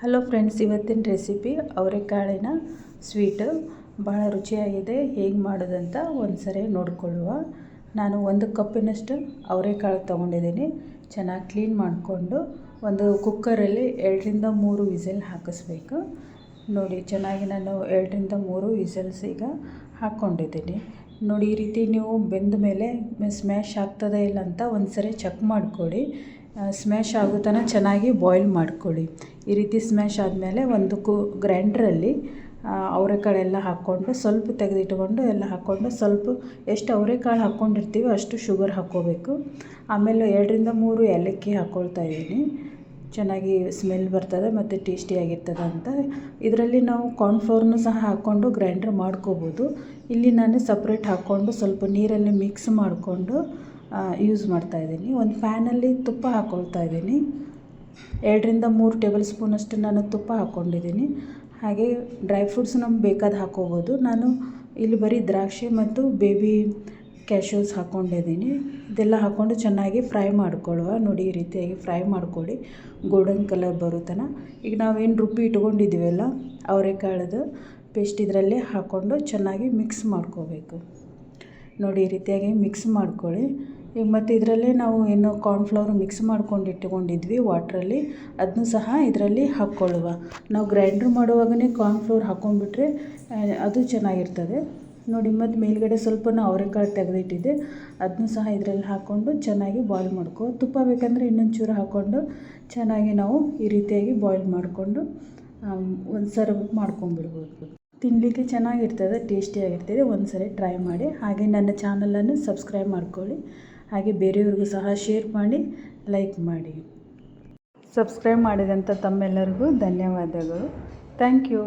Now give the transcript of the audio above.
Hello friends, ಇವತ್ತಿನ recipe ಅವರೆಕಾಳಿನ sweet. ಭಾಳ ರುಚಿಯಾಗಿದೆ, ಹೇಗೆ ಮಾಡೋದಂತ ಒಂದು ಸರಿ ನೋಡಿಕೊಳ್ಳುವ. ನಾನು ಒಂದು ಕಪ್ಪಿನಷ್ಟು ಅವರೆಕಾಳು ತೊಗೊಂಡಿದ್ದೀನಿ. ಚೆನ್ನಾಗಿ ಕ್ಲೀನ್ ಮಾಡಿಕೊಂಡು ಒಂದು ಕುಕ್ಕರಲ್ಲಿ ಎರಡರಿಂದ ಮೂರು ವಿಸಿಲ್ ಹಾಕಿಸ್ಬೇಕು. ನೋಡಿ, ಚೆನ್ನಾಗಿ ನಾನು ಎರಡರಿಂದ ಮೂರು ವಿಸಲ್ಸ್ ಈಗ ಹಾಕ್ಕೊಂಡಿದ್ದೀನಿ ನೋಡಿ, ಈ ರೀತಿ ನೀವು ಬೆಂದ ಮೇಲೆ ಸ್ಮ್ಯಾಶ್ ಆಗ್ತದೆ ಇಲ್ಲ ಅಂತ ಒಂದು ಸರಿ ಚೆಕ್ ಮಾಡಿಕೊಳ್ಳಿ ಸ್ಮ್ಯಾಶ್ ಆಗೋ ತನಕ ಚೆನ್ನಾಗಿ ಬಾಯ್ಲ್ ಮಾಡ್ಕೊಳ್ಳಿ. ಈ ರೀತಿ ಸ್ಮ್ಯಾಶ್ ಆದಮೇಲೆ ಒಂದು ಕು ಗ್ರೈಂಡ್ರಲ್ಲಿ ಅವರೆಕಾಳು ಎಲ್ಲ ಹಾಕ್ಕೊಂಡು ಸ್ವಲ್ಪ ತೆಗೆದಿಟ್ಕೊಂಡು ಎಲ್ಲ ಹಾಕ್ಕೊಂಡು ಸ್ವಲ್ಪ ಎಷ್ಟು ಅವರೆಕಾಳು ಹಾಕ್ಕೊಂಡಿರ್ತೀವಿ ಅಷ್ಟು ಶುಗರ್ ಹಾಕ್ಕೋಬೇಕು. ಆಮೇಲೆ ಎರಡರಿಂದ ಮೂರು ಏಲಕ್ಕಿ ಹಾಕ್ಕೊಳ್ತಾ ಇದ್ದೀನಿ. ಚೆನ್ನಾಗಿ ಸ್ಮೆಲ್ ಬರ್ತದೆ ಮತ್ತು ಟೇಸ್ಟಿಯಾಗಿರ್ತದೆ ಅಂತ. ಇದರಲ್ಲಿ ನಾವು ಕಾರ್ನ್ಫ್ಲೋರ್ನು ಸಹ ಹಾಕ್ಕೊಂಡು ಗ್ರೈಂಡ್ರ್ ಮಾಡ್ಕೋಬೋದು. ಇಲ್ಲಿ ನಾನು ಸಪ್ರೇಟ್ ಹಾಕ್ಕೊಂಡು ಸ್ವಲ್ಪ ನೀರಲ್ಲಿ ಮಿಕ್ಸ್ ಮಾಡಿಕೊಂಡು ಯೂಸ್ ಮಾಡ್ತಾಯಿದ್ದೀನಿ ಒಂದು ಫ್ಯಾನಲ್ಲಿ ತುಪ್ಪ ಹಾಕ್ಕೊಳ್ತಾ ಇದ್ದೀನಿ. ಎರಡರಿಂದ ಮೂರು ಟೇಬಲ್ ಸ್ಪೂನಷ್ಟು ನಾನು ತುಪ್ಪ ಹಾಕ್ಕೊಂಡಿದ್ದೀನಿ ಹಾಗೆ ಡ್ರೈ ಫ್ರೂಟ್ಸ್ ನಮ್ಗೆ ಬೇಕಾದ ಹಾಕ್ಕೋಬೋದು ನಾನು ಇಲ್ಲಿ ಬರೀ ದ್ರಾಕ್ಷಿ ಮತ್ತು ಬೇಬಿ ಕ್ಯಾಶ್ಯೂಸ್ ಹಾಕ್ಕೊಂಡಿದ್ದೀನಿ ಇದೆಲ್ಲ ಹಾಕ್ಕೊಂಡು ಚೆನ್ನಾಗಿ ಫ್ರೈ ಮಾಡ್ಕೊಳ್ಳುವ. ನೋಡಿ ಈ ರೀತಿಯಾಗಿ ಫ್ರೈ ಮಾಡ್ಕೊಳ್ಳಿ. ಗೋಲ್ಡನ್ ಕಲರ್ ಬರೋ ಈಗ ನಾವೇನು ರುಬ್ಬಿ ಇಟ್ಕೊಂಡಿದ್ದೀವಲ್ಲ, ಅವರೆಕಾಳದು ಪೇಸ್ಟ್ ಇದರಲ್ಲೇ ಹಾಕ್ಕೊಂಡು ಚೆನ್ನಾಗಿ ಮಿಕ್ಸ್ ಮಾಡ್ಕೋಬೇಕು. ನೋಡಿ ಈ ರೀತಿಯಾಗಿ ಮಿಕ್ಸ್ ಮಾಡ್ಕೊಳ್ಳಿ. ಈಗ ಮತ್ತು ಇದರಲ್ಲೇ ನಾವು ಏನು ಕಾರ್ನ್ಫ್ಲವರ್ ಮಿಕ್ಸ್ ಮಾಡ್ಕೊಂಡು ಇಟ್ಕೊಂಡಿದ್ವಿ ವಾಟ್ರಲ್ಲಿ ಅದನ್ನು ಸಹ ಇದರಲ್ಲಿ ಹಾಕ್ಕೊಳ್ಳುವ. ನಾವು ಗ್ರೈಂಡ್ರ್ ಮಾಡುವಾಗಲೇ ಕಾರ್ನ್ಫ್ಲೋರ್ ಹಾಕ್ಕೊಂಡ್ಬಿಟ್ರೆ ಅದು ಚೆನ್ನಾಗಿರ್ತದೆ. ನೋಡಿ, ಮತ್ತು ಮೇಲ್ಗಡೆ ಸ್ವಲ್ಪ ಅವರೆಕಾಳು ತೆಗೆದಿಟ್ಟಿದ್ದೆ ಅದನ್ನು ಸಹ ಇದರಲ್ಲಿ ಹಾಕ್ಕೊಂಡು ಚೆನ್ನಾಗಿ ಬಾಯ್ಲ್ ಮಾಡ್ಕೊ. ತುಪ್ಪ ಬೇಕಂದರೆ ಇನ್ನೊಂದು ಚೂರು ಹಾಕ್ಕೊಂಡು ಚೆನ್ನಾಗಿ ನಾವು ಈ ರೀತಿಯಾಗಿ ಬಾಯ್ಲ್ ಮಾಡಿಕೊಂಡು ಒಂದು ಸರ್ವ್ ಮಾಡ್ಕೊಂಡ್ಬಿಡ್ಬೋದು. ತಿನ್ನಲಿಕ್ಕೆ ಚೆನ್ನಾಗಿರ್ತದೆ, ಟೇಸ್ಟಿಯಾಗಿರ್ತದೆ. ಒಂದು ಸರಿ ಟ್ರೈ ಮಾಡಿ. ಹಾಗೆ ನನ್ನ ಚಾನಲನ್ನು ಸಬ್ಸ್ಕ್ರೈಬ್ ಮಾಡ್ಕೊಳ್ಳಿ. ಹಾಗೆ ಬೇರೆಯವ್ರಿಗೂ ಸಹ ಶೇರ್ ಮಾಡಿ ಲೈಕ್ ಮಾಡಿ. ಸಬ್ಸ್ಕ್ರೈಬ್ ಮಾಡಿದಂಥ ತಮ್ಮೆಲ್ಲರಿಗೂ ಧನ್ಯವಾದಗಳು. Thank you